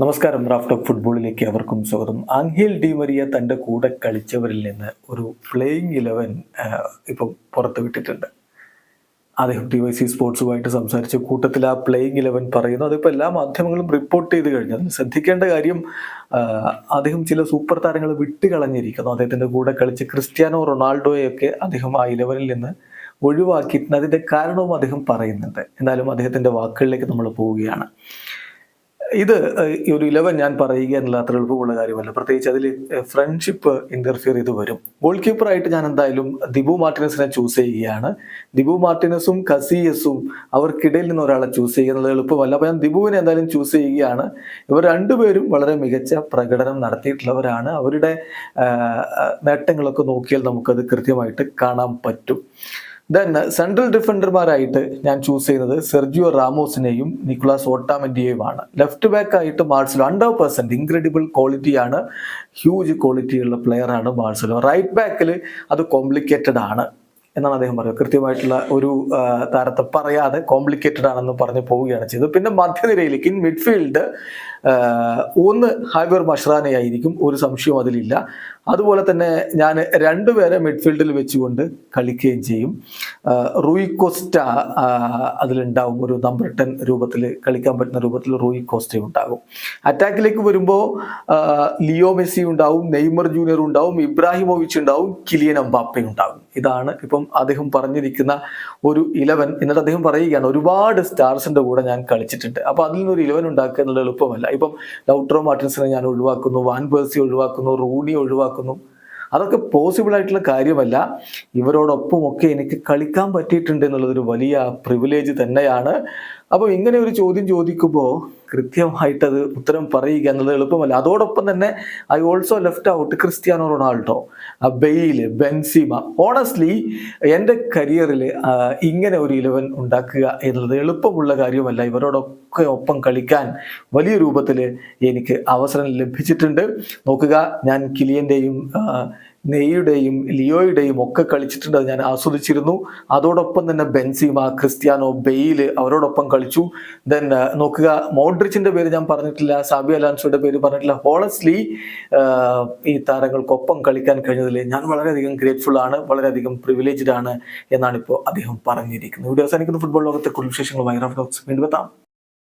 നമസ്കാരം. റാഫ് ഫുട്ബോളിലേക്ക് അവർക്കും സ്വാഗതം. ആംഗേൽ ഡി മരിയ തന്റെ കൂടെ കളിച്ചവരിൽ നിന്ന് ഒരു പ്ലേയിങ് ഇലവൻ ഇപ്പം പുറത്തു വിട്ടിട്ടുണ്ട്. അദ്ദേഹം ടി വൈ സി സ്പോർട്സുമായിട്ട് സംസാരിച്ച കൂട്ടത്തിൽ ആ പ്ലേയിങ് ഇലവൻ പറയുന്നു. അതിപ്പോൾ എല്ലാ മാധ്യമങ്ങളും റിപ്പോർട്ട് ചെയ്ത് കഴിഞ്ഞു. അതിൽ ശ്രദ്ധിക്കേണ്ട കാര്യം അദ്ദേഹം ചില സൂപ്പർ താരങ്ങൾ വിട്ടുകളഞ്ഞിരിക്കുന്നു. അദ്ദേഹത്തിന്റെ കൂടെ കളിച്ച് ക്രിസ്ത്യാനോ റൊണാൾഡോയൊക്കെ അദ്ദേഹം ആ ഇലവനിൽ നിന്ന് ഒഴിവാക്കിയിട്ടുണ്ട്. അതിന്റെ കാരണവും അദ്ദേഹം പറയുന്നുണ്ട്. എന്നാലും അദ്ദേഹത്തിന്റെ വാക്കുകളിലേക്ക് നമ്മൾ പോവുകയാണ്. ഇത് ഒരു ഇലവൻ ഞാൻ പറയുക എന്നുള്ള അത്ര എളുപ്പമുള്ള കാര്യമല്ല. പ്രത്യേകിച്ച് അതിൽ ഫ്രണ്ട്ഷിപ്പ് ഇന്റർഫിയർ ചെയ്ത് വരും. ഗോൾ കീപ്പറായിട്ട് ഞാൻ എന്തായാലും ദിബു മാർട്ടിനസിനെ ചൂസ് ചെയ്യുകയാണ്. ദിബു മാർട്ടിനസും കസിയസും അവർക്കിടയിൽ നിന്ന് ഒരാളെ ചൂസ് ചെയ്യുക എന്നുള്ളത് എളുപ്പമല്ല. അപ്പോൾ ഞാൻ ദിബുവിനെ എന്തായാലും ചൂസ് ചെയ്യുകയാണ്. ഇവർ രണ്ടുപേരും വളരെ മികച്ച പ്രകടനം നടത്തിയിട്ടുള്ളവരാണ്. അവരുടെ നേട്ടങ്ങളൊക്കെ നോക്കിയാൽ നമുക്കത് കൃത്യമായിട്ട് കാണാൻ പറ്റും. ദെൻ സെൻട്രൽ ഡിഫൻഡർമാരായിട്ട് ഞാൻ ചൂസ് ചെയ്യുന്നത് സെർജിയോ റാമോസിനെയും നിക്കുലാസ് ഓട്ടാമെന്റിയെയുമാണ് ലെഫ്റ്റ് ബാക്ക് ആയിട്ട് മാർസലോ ഹൺഡ്രഡ് പെർസെന്റ് ഇൻക്രെഡിബിൾ ക്വാളിറ്റിയാണ് ഹ്യൂജ് ക്വാളിറ്റിയുള്ള പ്ലെയറാണ് മാർസലോ. റൈറ്റ് ബാക്കിൽ അത് കോംപ്ലിക്കേറ്റഡ് ആണ് എന്നാണ് അദ്ദേഹം പറയുന്നത് കൃത്യമായിട്ടുള്ള ഒരു താരത്തെ പറയാതെ കോംപ്ലിക്കേറ്റഡ് ആണെന്ന് പറഞ്ഞ് പോവുകയാണ് ചെയ്തത്. പിന്നെ മധ്യനിരയിലേക്ക് ഇൻ മിഡ്ഫീൽഡ് ഒന്ന് ഹൈബർ മഷ്റാനയായിരിക്കും ഒരു സംശയവും അതിലില്ല. അതുപോലെ തന്നെ ഞാൻ രണ്ടുപേരെ മിഡ്ഫീൽഡിൽ വെച്ചുകൊണ്ട് കളിക്കുകയും ചെയ്യും. റൂയി കോസ്റ്റ അതിലുണ്ടാവും ഒരു നമ്പർ ടെൻ രൂപത്തിൽ കളിക്കാൻ പറ്റുന്ന രൂപത്തിൽ റൂയി കോസ്റ്റ ഉണ്ടാകും. അറ്റാക്കിലേക്ക് വരുമ്പോൾ ലിയോ മെസ്സി ഉണ്ടാവും നെയ്മർ ജൂനിയർ ഉണ്ടാവും ഇബ്രാഹിമോവിച്ച് ഉണ്ടാവും കിലിയൻ അമ്പാപ്പ ഉണ്ടാകും ഇതാണ് ഇപ്പം അദ്ദേഹം പറഞ്ഞിരിക്കുന്ന ഒരു ഇലവൻ എന്നിട്ട് അദ്ദേഹം പറയുകയാണ് ഒരുപാട് സ്റ്റാർസിന്റെ കൂടെ ഞാൻ കളിച്ചിട്ടുണ്ട്. അപ്പോൾ അതിൽ നിന്നൊരു ഇലവൻ ഉണ്ടാക്കുക എന്നുള്ളത് എളുപ്പമല്ല. ഇപ്പം ലൗട്രോ മാർട്ടിൻസിനെ ഞാൻ ഒഴിവാക്കുന്നു വാൻ പേഴ്സി ഒഴിവാക്കുന്നു റൂണി ഒഴിവാക്കുന്നു. അതൊക്കെ പോസിബിൾ ആയിട്ടുള്ള കാര്യമല്ല. ഇവരോടൊപ്പം ഒക്കെ എനിക്ക് കളിക്കാൻ പറ്റിയിട്ടുണ്ട് എന്നുള്ളതൊരു വലിയ പ്രിവിലേജ് തന്നെയാണ്. അപ്പോൾ ഇങ്ങനെ ഒരു ചോദ്യം ചോദിക്കുമ്പോൾ അത് ഉത്തരം പറയുക എന്നത് എളുപ്പമല്ല. അതോടൊപ്പം തന്നെ I also left out Cristiano Ronaldo Bale Benzema. Honestly എന്റെ കരിയറിൽ ഇങ്ങനെ ഒരു ഇലവൻ ഉണ്ടാക്കുക എന്നത് എളുപ്പമുള്ള കാര്യമല്ല ഇവരോടൊക്കെ ഒപ്പം കളിക്കാൻ വലിയ രൂപത്തിൽ എനിക്ക് അവസരം ലഭിച്ചിട്ടുണ്ട്. നോക്കുക ഞാൻ കിലിയന്റെയും നെയ്യുടെയും ലിയോയുടെയും ഒക്കെ കളിച്ചിട്ടുണ്ട് അത് ഞാൻ ആസ്വദിച്ചിരുന്നു. അതോടൊപ്പം തന്നെ ബെൻസിമ ക്രിസ്ത്യാനോ ബെയിൽ അവരോടൊപ്പം കളിച്ചു. ദെൻ നോക്കുക മോഡ്രിച്ചിന്റെ പേര് ഞാൻ പറഞ്ഞിട്ടില്ല സാബി അലാൻസോയുടെ പേര് പറഞ്ഞിട്ടില്ല. ഹോളസ്ലി ഈ താരങ്ങൾക്കൊപ്പം കളിക്കാൻ കഴിഞ്ഞതിൽ ഞാൻ വളരെയധികം ഗ്രേറ്റ്ഫുൾ ആണ് വളരെയധികം പ്രിവിലേജ്ഡ് ആണ് എന്നാണ് ഇപ്പോൾ അദ്ദേഹം പറഞ്ഞിരിക്കുന്നത്. വീഡിയോ അവസാനിക്കുന്ന. ഫുട്ബോൾ ലോകത്തെ കുടുംബ വിശേഷങ്ങൾ റഫ് ഡോക്സ് വീണ്ടും എത്താം.